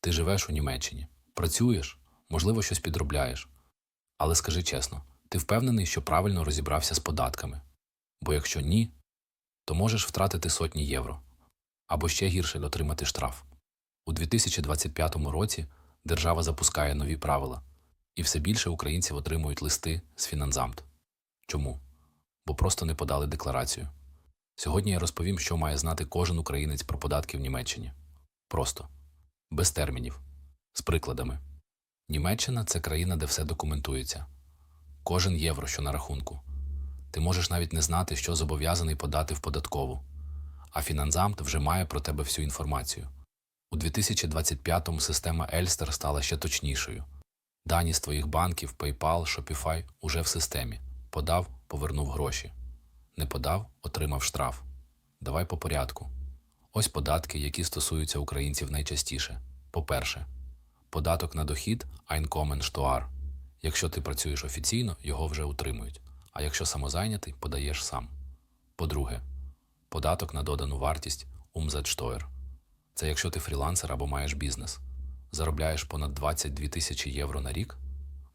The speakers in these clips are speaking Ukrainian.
Ти живеш у Німеччині, працюєш, можливо, щось підробляєш. Але скажи чесно, ти впевнений, що правильно розібрався з податками? Бо якщо ні, то можеш втратити сотні євро або ще гірше отримати штраф. У 2025 році держава запускає нові правила, і все більше українців отримують листи з фінансамт. Чому? Бо просто не подали декларацію. Сьогодні я розповім, що має знати кожен українець про податки в Німеччині. Просто, без термінів, з прикладами. Німеччина це країна, де все документується. Кожен євро, що на рахунку. Ти можеш навіть не знати, що зобов'язаний подати в податкову, а фінансамт вже має про тебе всю інформацію. У 2025-му система Ельстер стала ще точнішою. Дані з твоїх банків, PayPal, Shopify уже в системі. Подав, повернув гроші. Не подав, отримав штраф. Давай по порядку. Ось податки, які стосуються українців найчастіше. По-перше, податок на дохід Einkommen Steuer. Якщо ти працюєш офіційно, його вже утримують. А якщо самозайнятий, подаєш сам. По-друге, податок на додану вартість Umsatzsteuer. Це якщо ти фрілансер або маєш бізнес. Заробляєш понад 22 тисячі євро на рік,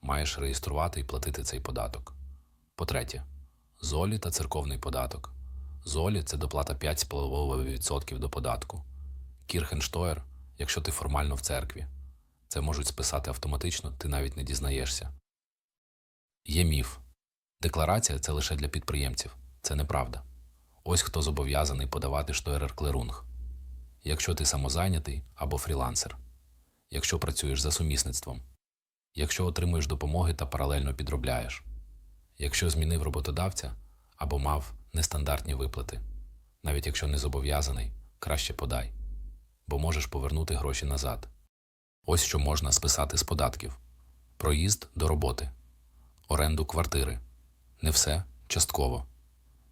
маєш реєструвати і платити цей податок. По-третє, золі та церковний податок. Золі це доплата 5,5% до податку. Кірхенштоєр, якщо ти формально в церкві. Це можуть списати автоматично, ти навіть не дізнаєшся. Є міф. Декларація це лише для підприємців. Це неправда. Ось хто зобов'язаний подавати штоєрер-клерунг. Якщо ти самозайнятий або фрілансер, якщо працюєш за сумісництвом, якщо отримуєш допомоги та паралельно підробляєш, якщо змінив роботодавця або мав нестандартні виплати, навіть якщо не зобов'язаний, краще подай, бо можеш повернути гроші назад. Ось що можна списати з податків: проїзд до роботи, оренду квартири. Не все частково.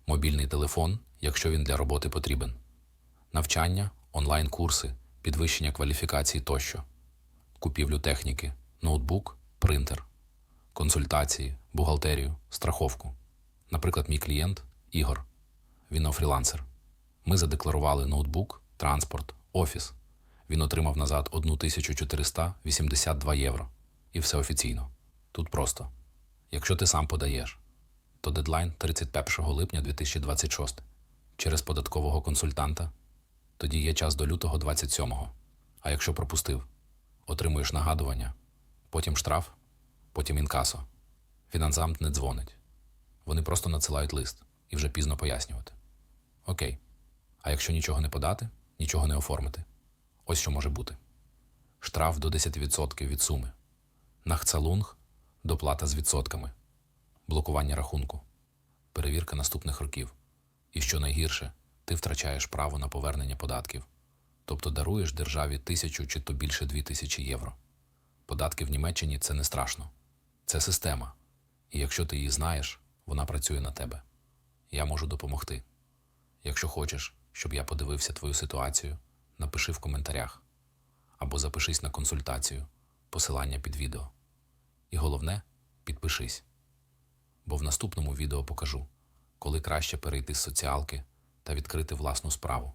Мобільний телефон, якщо він для роботи потрібен, навчання, онлайн-курси, підвищення кваліфікації тощо, купівлю техніки, ноутбук, принтер, консультації, бухгалтерію, страховку. Наприклад, мій клієнт Ігор. Він фрілансер. Ми задекларували ноутбук, транспорт, офіс. Він отримав назад 1482 євро. І все офіційно. Тут просто. Якщо ти сам подаєш, то дедлайн 31 липня 2026 через податкового консультанта. Тоді є час до лютого 27-го. А якщо пропустив, отримуєш нагадування, потім штраф, потім інкасо. Фінансамт не дзвонить. Вони просто надсилають лист і вже пізно пояснювати. Окей. А якщо нічого не подати, нічого не оформити. Ось що може бути: штраф до 10% від суми, нахцалунг доплата з відсотками, блокування рахунку, перевірка наступних років. І що найгірше, ти втрачаєш право на повернення податків, тобто даруєш державі тисячу чи то більше дві тисячі євро. Податки в Німеччині це не страшно, це система. І якщо ти її знаєш, вона працює на тебе. Я можу допомогти. Якщо хочеш, щоб я подивився твою ситуацію, напиши в коментарях або запишись на консультацію, посилання під відео. І головне, підпишись. Бо в наступному відео покажу, коли краще перейти з соціалки та відкрити власну справу.